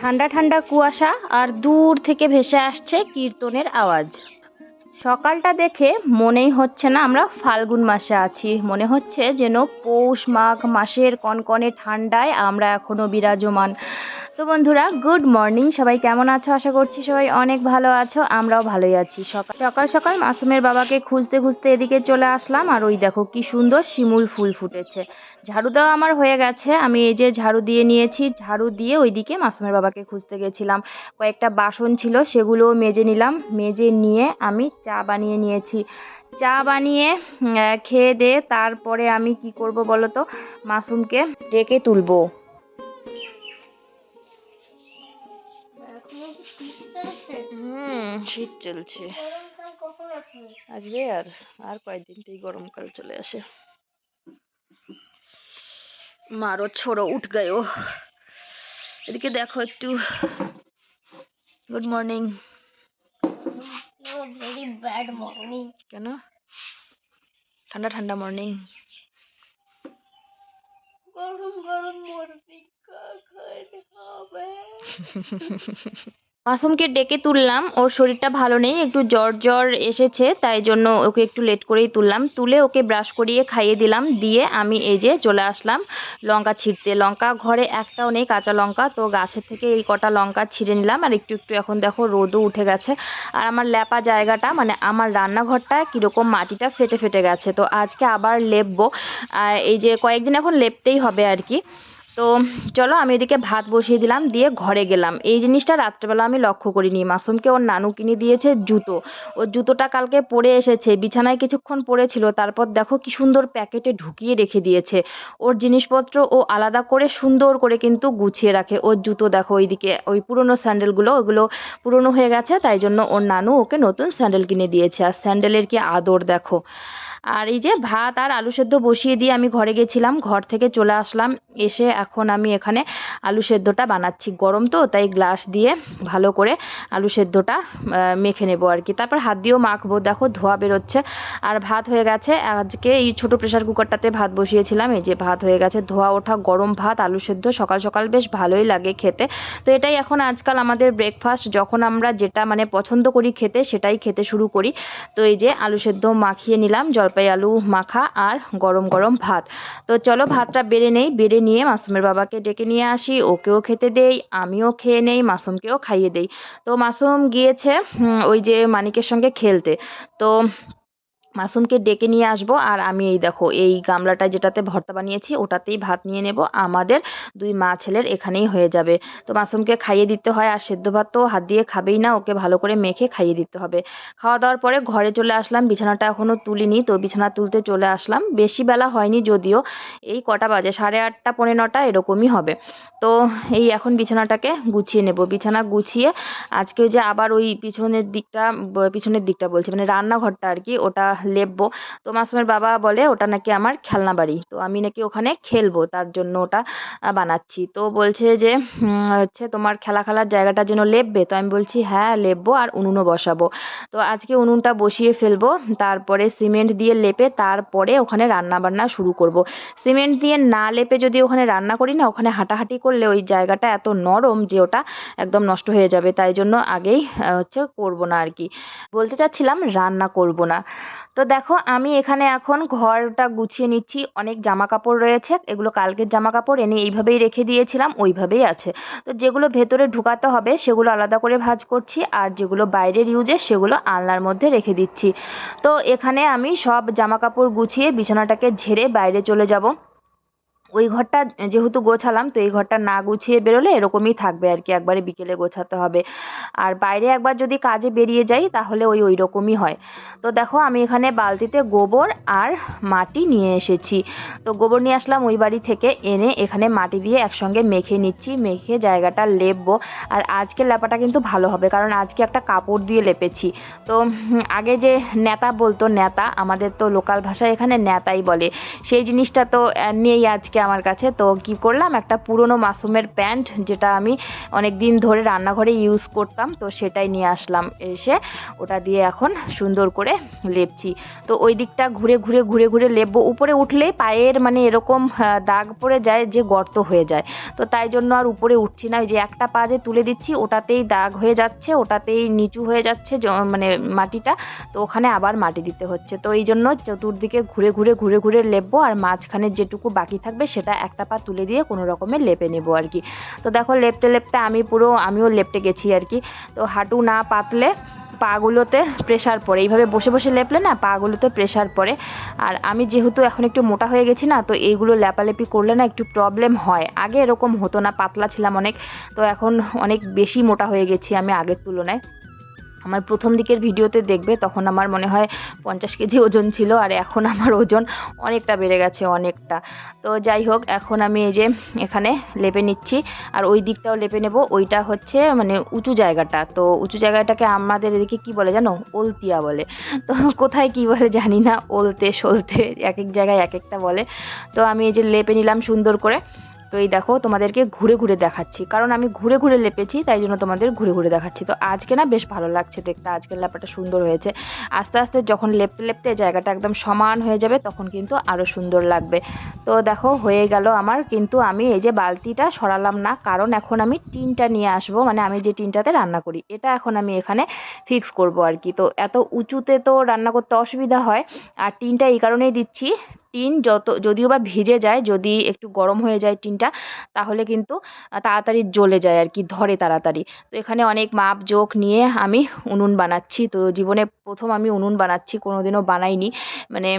ঠান্ডা ঠান্ডা কুয়াশা আর দূর থেকে ভেসে আসছে কীর্তনের আওয়াজ। সকালটা দেখে মনেই হচ্ছে না আমরা ফাল্গুন মাসে আছি। মনে হচ্ছে যেন পৌষ মাঘ মাসের কনকনে ঠান্ডায় আমরা এখনও বিরাজমান। তো বন্ধুরা গুড মর্নিং সবাই কেমন আছো? আশা করছি সবাই অনেক ভালো আছো, আমরাও ভালোই আছি। সকাল সকাল সকাল মাসুমের বাবাকে খুঁজতে খুঁজতে এদিকে চলে আসলাম, আর ওই দেখো কি সুন্দর শিমুল ফুল ফুটেছে। ঝাড়ু দেওয়া আমার হয়ে গেছে, আমি এই যে ঝাড়ু দিয়ে নিয়েছি, ঝাড়ু দিয়ে ওইদিকে মাসুমের বাবাকে খুঁজতে গেছিলাম। কয়েকটা বাসন ছিল, সেগুলোও মেজে নিলাম, মেজে নিয়ে আমি চা বানিয়ে নিয়েছি। চা বানিয়ে খেয়ে দিয়ে তারপরে আমি কি করব বলো তো? মাসুমকে ডেকে তুলবো। শীত চলছে। আসবে আর আর কয়েকদিনতেই গরমকাল চলে আসে। মারো ছোড়ো উঠ গেও এদিকে দেখো একটু। Good morning. Very bad morning কেন? ঠান্ডা ঠান্ডা মর্নিং। গরম গরম হবে? মাসুমকে ডেকে তুললাম। ওর শরীরটা ভালো নেই, একটু জ্বর জ্বর এসেছে, তাই জন্য ওকে একটু লেট করেই তুললাম। তুলে ওকে ব্রাশ করিয়ে খাইয়ে দিলাম, দিয়ে আমি এই যে চলে আসলাম লঙ্কা ছিঁড়তে। লঙ্কা ঘরে একটাও নেই, কাঁচা লঙ্কা। তো গাছের থেকে এই কটা লঙ্কা ছিঁড়ে নিলাম। আর একটু একটু এখন দেখো রোদও উঠে গেছে। আর আমার ল্যাপা জায়গাটা মানে আমার রান্নাঘরটা কীরকম মাটিটা ফেটে ফেটে গেছে। তো আজকে আবার লেপবো। এই যে কয়েকদিন এখন লেপতেই হবে আর কি। তো চলো আমি এদিকে ভাত বসিয়ে দিলাম, দিয়ে ঘরে গেলাম। এই জিনিসটা রাত্রেবেলা আমি লক্ষ্য করিনি। মাসুমকে ওর নানু কিনে দিয়েছে জুতো। ওর জুতোটা কালকে পরে এসেছে, বিছানায় কিছুক্ষণ পড়েছিল, তারপর দেখো কি সুন্দর প্যাকেটে ঢুকিয়ে রেখে দিয়েছে। ওর জিনিসপত্র ও আলাদা করে সুন্দর করে কিন্তু গুছিয়ে রাখে। ওর জুতো দেখো ওইদিকে, ওই পুরনো স্যান্ডেলগুলো, ওগুলো পুরনো হয়ে গেছে, তাই জন্য ওর নানু ওকে নতুন স্যান্ডেল কিনে দিয়েছে। আর স্যান্ডেলের কি আদর দেখো। আর এই যে ভাত আর আলু সেদ্ধ বসিয়ে দিয়ে আমি ঘরে গেছিলাম, ঘর থেকে চলে আসলাম। এসে এখন আমি এখানে আলু সেদ্ধটা বানাচ্ছি। গরম তো, তাই গ্লাস দিয়ে ভালো করে আলু সেদ্ধটা মেখে নেব আর কি। তারপর হাত দিয়েও মাখবো। দেখো ধোয়া বেরোচ্ছে। আর ভাত হয়ে গেছে। আজকে এই ছোটো প্রেশার কুকারটাতে ভাত বসিয়েছিলাম। এই যে ভাত হয়ে গেছে। ধোয়া ওঠা, গরম ভাত, আলু সেদ্ধ, সকাল সকাল বেশ ভালোই লাগে খেতে। তো এটাই এখন আজকাল আমাদের ব্রেকফাস্ট যখন আমরা যেটা মানে পছন্দ করি খেতে, সেটাই খেতে শুরু করি। তো এই যে আলু সেদ্ধ মাখিয়ে নিলাম জলপাই আলু, মাখা আর গরম গরম ভাত। তো চলো ভাতটা বেড়ে নেই, বেড়ে নিয়ে মাসুমের বাবাকে ডেকে নিয়ে আসি। ওকেও খেতে দেই, আমিও খেয়ে নেই, মাসুমকেও খাইয়ে দেই। তো মাসুম গিয়েছে ওই যে মানিকের সঙ্গে খেলতে। তো মাসুমকে ডেকে নিয়ে আসব আর আমি এই দেখো, এই গামলাটা যেটাতে ভর্তা বানিয়েছি ওটাতেই ভাত নিয়ে নেব। আমাদের দুই মা ছেলের এখানেই হয়ে যাবে। তো মাসুমকে খাইয়ে দিতে হয় আর সেদ্ধ ভাত তো হাত দিয়ে খাবেই না, ওকে ভালো করে মেখে খাইয়ে দিতে হবে। খাওয়া দাওয়ার পরে ঘরে চলে আসলাম, বিছানাটা এখনও তুলিনি তো বিছানা তুলতে চলে আসলাম। বেশি বেলা হয়নি যদিও, এই কটা বাজে, সাড়ে আটটা, পৌনে নটা এরকমই হবে। তো এই এখন বিছানাটাকে গুছিয়ে নেব। বিছানা গুছিয়ে আজকে যে আবার ওই পিছনের দিকটা পিছনের দিকটা বলছি মানে রান্নাঘরটা আর কি, ওটা লেপবো। তো মাসুমের বাবা বলে, ওটা নাকি আমার খেলনা বাড়ি। তো আমি নাকি ওখানে খেলব, তার জন্য ওটা বানাচ্ছি। তো বলছে যে হচ্ছে তোমার খেলা খেলার জায়গাটার জন্য লেপবে? তো আমি বলছি হ্যাঁ লেপবো আর উনুনও বসাবো। তো আজকে উনুনটা বসিয়ে ফেলব, তারপরে সিমেন্ট দিয়ে লেপে তারপরে ওখানে রান্না বান্না শুরু করব। সিমেন্ট দিয়ে না লেপে যদি ওখানে রান্না করি না, ওখানে হাঁটাহাঁটি করলে ওই জায়গাটা এত নরম যে ওটা একদম নষ্ট হয়ে যাবে। তাই জন্য আগেই হচ্ছে করব না আর কি। বলতে চাচ্ছিলাম রান্না করব না। তো দেখো, আমি এখানে এখন ঘরটা গুছিয়ে নিচ্ছি। অনেক জামা কাপড় রয়েছে, এগুলো কালকের জামা কাপড় এনে এইভাবেই রেখে দিয়েছিলাম, ওইভাবেই আছে। তো যেগুলো ভেতরে ঢুকাতে হবে, সেগুলো আলাদা করে ভাজ করছি, আর যেগুলো বাইরের ইউজে, সেগুলো আলনার মধ্যে রেখে দিচ্ছি। তো এখানে আমি সব জামা কাপড় গুছিয়ে বিছানাটাকে ঝেড়ে বাইরে চলে যাব। ওই ঘরটা যেহেতু গোছালাম, তো এই ঘরটা না গুছিয়ে বেরোলে এরকমই থাকবে আর কি। একবারে বিকেলে গোছাতে হবে। আর বাইরে একবার যদি কাজে বেরিয়ে যাই, তাহলে ওই ওই রকমই হয়। তো দেখো, আমি এখানে বালতিতে গোবর আর মাটি নিয়ে এসেছি। তো গোবর নিয়ে আসলাম ওই বাড়ি থেকে এনে এখানে মাটি দিয়ে একসঙ্গে মেখে নিচ্ছি। মেখে জায়গাটা লেপবো। আর আজকে লেপাটা কিন্তু ভালো হবে, কারণ আজকে একটা কাপড় দিয়ে লেপেছি। তো আগে যে নেতা বলতো নেতা আমাদের তো লোকাল ভাষায় এখানে নেতাই বলে। সেই জিনিসটা তো নেই আজকে আমার কাছে। তো কি করলাম? একটা পুরনো মাসুমের প্যান্ট যেটা আমি অনেক দিন ধরে রান্নাঘরে ইউজ করতাম, তো সেটাই নিয়ে আসলাম এসে। ওটা দিয়ে এখন সুন্দর করে লেপছি। তো ওই দিকটা ঘুরে ঘুরে ঘুরে ঘুরে লেপবো। উপরে উঠলেই পায়ের মানে এরকম দাগ পড়ে যায় যে গর্ত হয়ে যায়। তো তাই জন্য আর উপরে উঠছি না। ওই যে একটা পা যে তুলে দিচ্ছি, ওটাতেই দাগ হয়ে যাচ্ছে, ওটাতেই নিচু হয়ে যাচ্ছে মানে মাটিটা। তো ওখানে আবার মাটি দিতে হচ্ছে। তো এই জন্য চতুর্দিকে ঘুরে ঘুরে ঘুরে ঘুরে লেপবো। আর মাঝখানে যেটুকু বাকি থাকবে সেটা একটা পা তুলে দিয়ে কোনো রকমে লেপে নেব আর কি। তো দেখো লেপতে লেপতে আমি পুরো, আমিও লেপটে গেছি আর কি। তো হাঁটু না পাতলে পাগুলোতে প্রেশার পড়ে। এইভাবে বসে বসে লেপলে না পাগুলোতে প্রেশার পড়ে। আর আমি যেহেতু এখন একটু মোটা হয়ে গেছি না, তো এইগুলো লেপালেপি করলে না একটু প্রবলেম হয়। আগে এরকম হতো না, পাতলা ছিলাম অনেক। তো এখন অনেক বেশি মোটা হয়ে গেছি আমি আগের তুলনায়। আমার প্রথম দিকের ভিডিওতে দেখবে, তখন আমার মনে হয় পঞ্চাশ কেজি ওজন ছিল আর এখন আমার ওজন অনেকটা বেড়ে গেছে, অনেকটা। তো যাই হোক, এখন আমি এই যে এখানে লেপে নিচ্ছি আর ওই দিকটাও লেপে নেব। ওইটা হচ্ছে মানে উঁচু জায়গাটা। তো উঁচু জায়গাটাকে আমাদের এদিকে কি বলে জানো? ওলতিয়া বলে। তো কোথায় কি বলে জানি না ওলতে সলতে এক এক জায়গায় এক একটা বলে। তো আমি এই যে লেপে নিলাম সুন্দর করে। তো এই দেখো তোমাদেরকে ঘুরে ঘুরে দেখাচ্ছি। কারণ আমি ঘুরে ঘুরে লেপেছি, তাই জন্য তোমাদের ঘুরে ঘুরে দেখাচ্ছি। তো আজকে না বেশ ভালো লাগছে দেখতে, আজকের লেপাটা সুন্দর হয়েছে। আস্তে আস্তে যখন লেপতে লেপতে জায়গাটা একদম সমান হয়ে যাবে, তখন কিন্তু আরও সুন্দর লাগবে। তো দেখো হয়ে গেল আমার, কিন্তু আমি এই যে বালতিটা সরালাম না, কারণ এখন আমি টিনটা নিয়ে আসব মানে আমি যে টিনটাতে রান্না করি, এটা এখন আমি এখানে ফিক্স করব আর কি। তো এত উঁচুতে তো রান্না করতে অসুবিধা হয়, আর টিনটা এই কারণেই দিচ্ছি টিন যত, যদিও বা ভিজে যায়, যদি একটু গরম হয়ে যায় টিনটা, তাহলে কিন্তু তাড়াতাড়ি জ্বলে যায় আর কি, ধরে তাড়াতাড়ি। তো এখানে অনেক মাপ জোক নিয়ে আমি উনুন বানাচ্ছি। তো জীবনে প্রথম আমি উনুন বানাচ্ছি, কোনোদিনও বানাইনি। মানে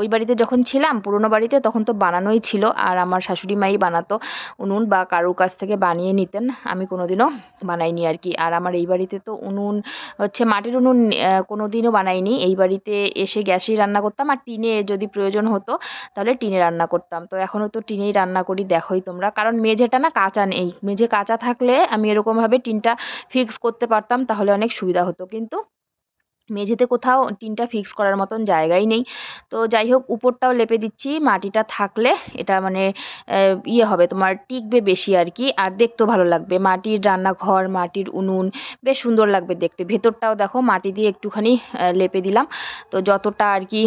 ওই বাড়িতে যখন ছিলাম, পুরোনো বাড়িতে, তখন তো বানানোই ছিল। আর আমার শাশুড়ি মাই বানাতো উনুন বা কারোর কাছ থেকে বানিয়ে নিতেন। আমি কোনোদিনও বানাইনি আর কি। আর আমার এই বাড়িতে তো উনুন, হচ্ছে মাটির উনুন কোনোদিনও বানাইনি। এই বাড়িতে এসে গ্যাসেই রান্না করতাম। আর টিনে যদি প্রয়োজন হতো, তাহলে টিনে রান্না করতাম। তো এখনও তো টিনেই রান্না করি, দেখোই তোমরা। কারণ মেঝেটা না কাঁচা নেই। মেঝে কাঁচা থাকলে আমি এরকমভাবে টিনটা ফিক্স করতে পারতাম, তাহলে অনেক সুবিধা হতো। কিন্তু মেঝেতে কোথাও টিনটা ফিক্স করার মতন জায়গাই নেই। তো যাই হোক উপরটাও লেপে দিচ্ছি, মাটিটা থাকলে এটা মানে ইয়ে হবে, তোমার টিকবে বেশি আর কি আর দেখতেও ভালো লাগবে, মাটির রান্নাঘর, মাটির উনুন, বেশ সুন্দর লাগবে দেখতে। ভেতরটাও দেখো, মাটি দিয়ে একটুখানি লেপে দিলাম। তো যতটা আর কি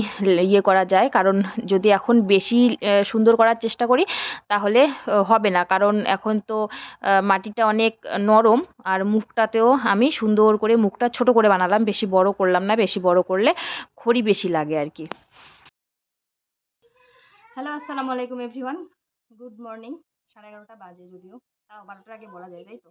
ইয়ে করা যায়, কারণ যদি এখন বেশি সুন্দর করার চেষ্টা করি, তাহলে হবে না। কারণ এখন তো মাটিটা অনেক নরম, আর মুখটাতেও আমি সুন্দর করে মুখটা ছোট করে বানালাম, বেশি বড় করলাম না, বেশি বড় করলে খড়ি বেশি লাগে আর কি। হ্যালো আসসালামু আলাইকুম এভরিওয়ান গুড মর্নিং সাড়ে এগারোটা বাজে যদিও। তাও বারোটার আগে বলা যায়, তাই তো?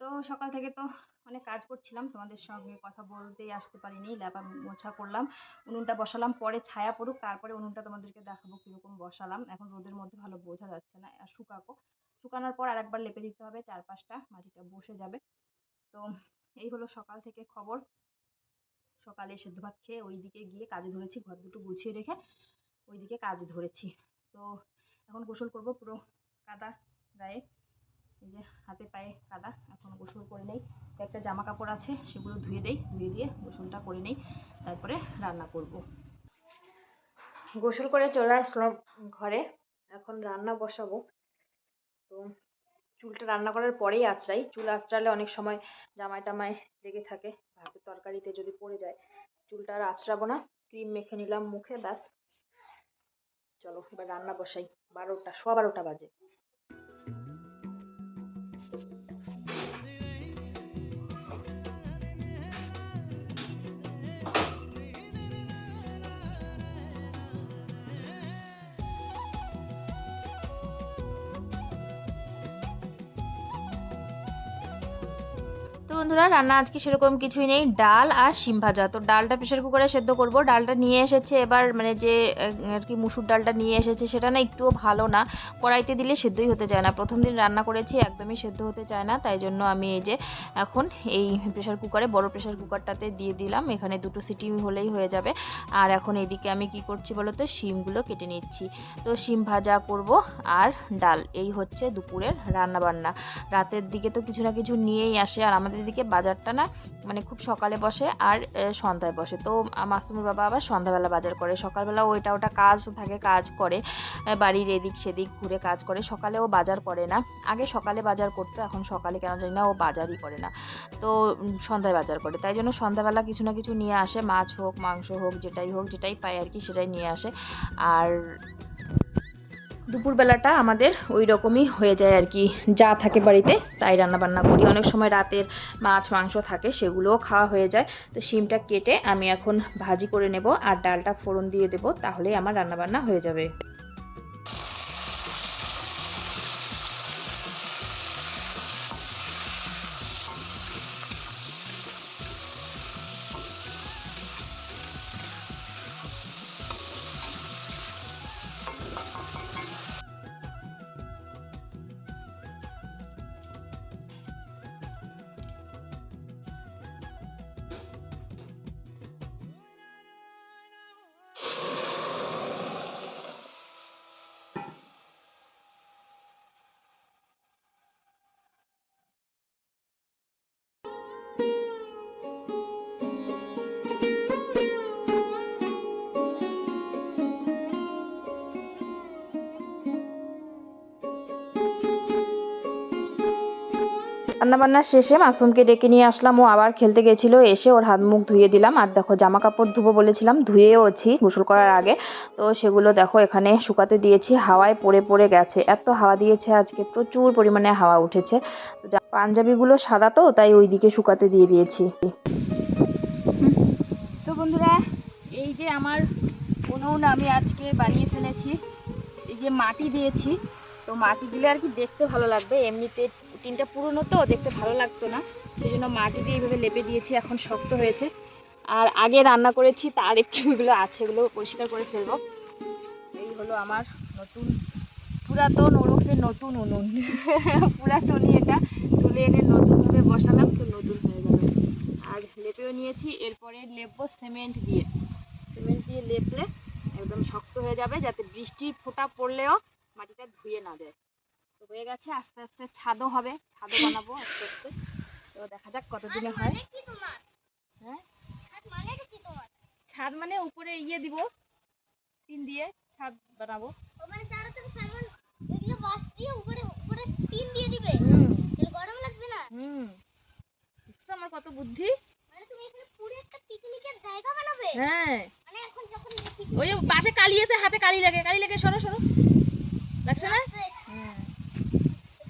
তো সকাল থেকে তো অনেক কাজ করছিলাম, তোমাদের সঙ্গে কথা বলতেই আসতে পারিনি, ল্যাপা মোছা করলাম, উনুনটা বসালাম, পরে ছায়া পড়ুক, তারপরে উনুনটা তোমাদেরকে দেখাবো কীরকম বসালাম। এখন রোদের মধ্যে ভালো বোঝা যাচ্ছে না, আর শুকাবো শুকানোর পর আরেকবার লেপে দিতে হবে, চারপাশটা মাটিটা বসে যাবে। তো এই হলো সকাল থেকে খবর। সকালে সেদ্ধ ভাত খেয়ে ওই দিকে গিয়ে কাজে ধরেছি, ঘর দুটো গুছিয়ে রেখে ওইদিকে কাজ ধরেছি। তো এখন গোসল করব পুরো কাদা গায়ে, এই যে হাতে পায়ে কাদা, এখন গোসল করে নেই। একটা জামা কাপড় আছে, সেগুলো ধুয়ে দেই, ধুয়ে দিয়ে গোসলটা করে নেই, তারপরে রান্না করব। গোসল করে চলে আসলাম ঘরে, এখন রান্না বসাবো। তো চুলটা রান্না করার পরেই আঁচড়াই। চুল আঁচড়ালে অনেক সময় জামাই টামায় লেগে থাকে, ভাতের তরকারিতে যদি পড়ে যায়। চুলটা আর আঁচড়াবো না, ক্রিম মেখে নিলাম মুখে, ব্যাস। চলো এবার রান্না বসাই, বারোটা, সোয়া বারোটা বাজে। বন্ধুরা, রান্না আজকে সেরকম কিছুই নেই। ডাল আর শিম ভাজা। তো ডালটা প্রেশার কুকারে সেদ্ধ করব। ডালটা নিয়ে এসেছে এবার মানে যে আর কি মুসুর ডালটা নিয়ে এসেছে, সেটা না একটুও ভালো না। কড়াইতে দিলে সেদ্ধই হতে চায় না। প্রথম দিন রান্না করেছি, একদমই সেদ্ধ হতে চায় না। তাই জন্য আমি এই যে, এখন এই প্রেশার কুকারে, বড় প্রেশার কুকারটাতে দিয়ে দিলাম। এখানে দুটো সিটি হলেই হয়ে যাবে। আর এখন এদিকে আমি কি করছি বলো তো? শিমগুলো কেটে নিচ্ছি। তো শিম ভাজা করব আর ডাল। এই হচ্ছে দুপুরের রান্না বান্না রাতের দিকে তো কিছু না কিছু নিয়েই আসে। আর আমাদের এদিকে বাজারটা না মানে খুব সকালে বসে আর সন্ধ্যায় বসে। তো মাসুমের বাবা আবার সন্ধ্যাবেলা বাজার করে। সকালবেলা ওইটা ওটা কাজ থাকে, কাজ করে। বাড়ির এদিক সেদিক ঘুরে কাজ করে। সকালে ও বাজার করে না। আগে সকালে বাজার করতো, এখন সকালে কেন জানি না ও বাজারই করে না। তো সন্ধ্যায় বাজার করে। তাই জন্য সন্ধ্যাবেলা কিছু না কিছু নিয়ে আসে। মাছ হোক, মাংস হোক, যেটাই হোক, যেটাই পায় আর কি, সেটাই নিয়ে আসে। আর দুপুরবেলাটা আমাদের ওই রকমই হয়ে যায় আর কি। যা থাকে বাড়িতে, তাই রান্না বান্না করি। অনেক সময় রাতের মাছ, মাংস থাকে, সেগুলোও খাওয়া হয়ে যায়। তো শিমটা কেটে আমি এখন ভাজি করে নেব আর ডালটা ফোড়ন দিয়ে দেবো তাহলে আমার রান্না বান্না হয়ে যাবে। রান্নাবান্না শেষে মাসুমকে ডেকে নিয়ে আসলাম। ও আবার খেলতে গেছিল, এসে ওর হাত মুখ ধুয়ে দিলাম। আর দেখো জামা কাপড় ধুবো বলেছিলাম ধুয়েওছি গোসল করার আগে। তো সেগুলো দেখো, এখানে শুকাতে দিয়েছি। হাওয়ায় পড়ে পড়ে গেছে। এত হাওয়া দিয়েছে আজকে, প্রচুর পরিমাণে হাওয়া উঠেছে। পাঞ্জাবিগুলো সাদা তো, তাই ওই দিকে শুকাতে দিয়ে দিয়েছি। তো বন্ধুরা, এই যে আমার উনুন আমি আজকে বানিয়ে ফেলেছি। এই যে মাটি দিয়েছি। তো মাটি দিলে আর কি দেখতে ভালো লাগবে। এমনিতে টিনটা পুরনো তো, দেখতে ভালো লাগতো না। সেই জন্য মাটি দিয়ে এইভাবে লেপে দিয়েছি, এখন শক্ত হয়েছে। আর আগে রান্না করেছি, তার একটু এগুলো আছে, এগুলো পরিষ্কার করে ফেলব। এই হলো আমার নতুন, পুরাতন ওরফে নতুন উনুন। পুরাতনই এটা। তুলে এনে নতুনভাবে বসালাম, তো নতুন হয়ে যাবে আর লেপেও নিয়েছি, এরপরে লেপবো সিমেন্ট দিয়ে। সিমেন্ট দিয়ে লেপলে একদম শক্ত হয়ে যাবে, যাতে বৃষ্টির ফোঁটা পড়লেও মাটিটা ধুয়ে না যায়। তো হয়ে গেছে আস্তে আস্তে ছাদও হবে ছাদও বানাবো আস্তে আস্তে। তো দেখা যাক কতদিনে হয়। তোমার? হ্যাঁ? মানে ছাদ মানে উপরে ইয়ে দিব টিন দিয়ে ছাদ বানাবো। মানে সামান এগুলো দিয়ে উপরে উপরে টিন দিয়ে দিবে? তাহলে গরম লাগবে না? হুম। আমার কত বুদ্ধি। মানে তুমি এখানে পুরো একটা পিকনিকের জায়গা বানাবে? হ্যাঁ। মানে এখন যখন ওই পাশে কালি এসে হাতে কালি লাগে কালি লাগে সরো সরো। লাগছে না হ্যাঁ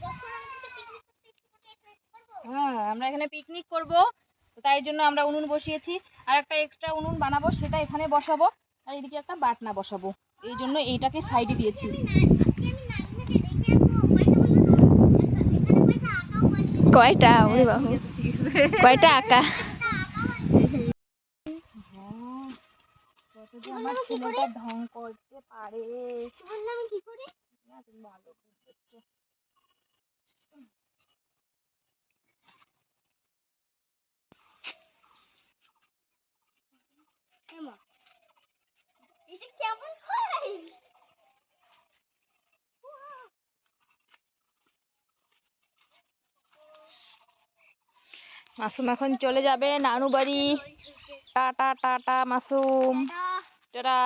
যখন আমাদেরকে পিকনিক করতে ইচ্ছে করবে এখানে করব হ্যাঁ আমরা এখানে পিকনিক করব তাই জন্য আমরা উনুন বসিয়েছি। আর একটা এক্সট্রা উনুন বানাবো সেটা এখানে বসাবো। আর এদিকে একটা বাটনা বসাবো। এই জন্য এইটাকে সাইডে দিয়েছি। কয়টা? ওরে হ্যাঁ, বাবা আছে। কয়টা আঁকা? হ্যাঁ, কত যে আমার ছেলেটা ঢং করতে পারে। বললাম কি করে? না তুমি ভালো বুঝছ এমা এটা কেমন হয় মাসুম এখন চলে যাবে নানু বাড়ি। Tata tata Masum. টাটা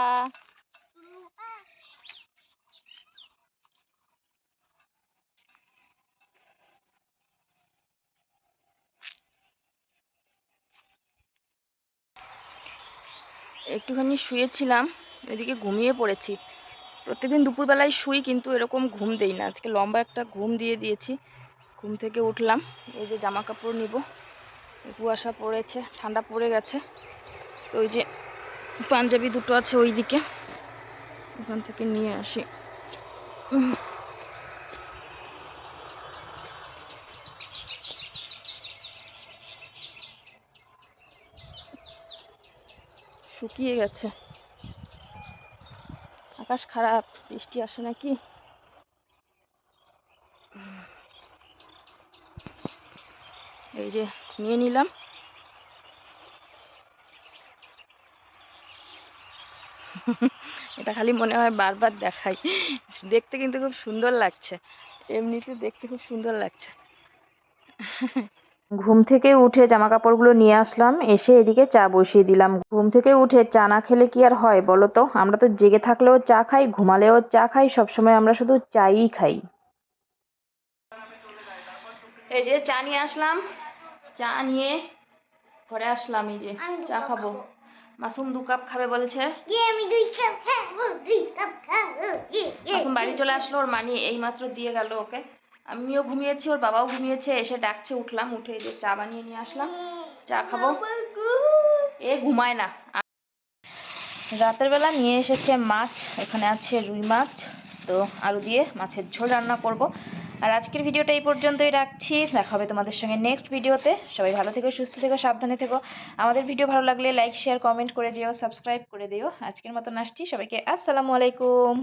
একটুখানি শুয়েছিলাম, এদিকে ঘুমিয়ে পড়েছি। প্রত্যেকদিন দুপুরবেলায় শুই, কিন্তু এরকম ঘুম দেই না। আজকে লম্বা একটা ঘুম দিয়ে দিয়েছি। ঘুম থেকে উঠলাম, এই যে জামা কাপড় নিব। কুয়াশা পড়েছে, ঠান্ডা পড়ে গেছে। তো ওই যে পাঞ্জাবি দুটো আছে ওই দিকে ওখান থেকে নিয়ে আসি। শুকিয়ে গেছে। আকাশ খারাপ, বৃষ্টি আসে নাকি? এই যে নিয়ে নিলাম। এটা খালি মনে হয় বারবার দেখাই। দেখতে কিন্তু খুব সুন্দর লাগছে। এমনিতে দেখতে খুব সুন্দর লাগছে। ঘুম থেকে উঠে জামা কাপড়গুলো নিয়ে আসলাম এসে এদিকে চা বসিয়ে দিলাম। ঘুম থেকে উঠে চা না খেলে কি আর হয় বলো তো? আমরা তো জেগে থাকলেও চা খাই ঘুমালেও চা খাই সবসময় আমরা শুধু চাই খাই। এই যে চা নিয়ে আসলাম। চা নিয়ে ঘরে আসলাম এই যে চা খাব। মাসুম দু কাপ খাবে বলছে। মাসুম বাড়ি চলে আসলো ওর মানি এইমাত্র দিয়ে গেল ওকে। আমিও ঘুমিয়েছি ওর বাবাও ঘুমিয়েছে এসে ডাকছে উঠলাম উঠে এই যে চা বানিয়ে নিয়ে আসলাম। চা খাব। এ ঘুমায় না। রাতের বেলা নিয়ে এসেছে মাছ এখানে আছে রুই মাছ তো আলু দিয়ে মাছের ঝোল রান্না করব। আর আজকের ভিডিওটা এই পর্যন্তই রাখছি। দেখা হবে তোমাদের সঙ্গে নেক্সট ভিডিওতে। সবাই ভালো থেকো, সুস্থ থেকো, সাবধানে থেকো। আমাদের ভিডিও ভালো লাগলে লাইক শেয়ার কমেন্ট করে দিও সাবস্ক্রাইব করে দিও। আজকের মতন আসছি। সবাইকে আসসালামু আলাইকুম।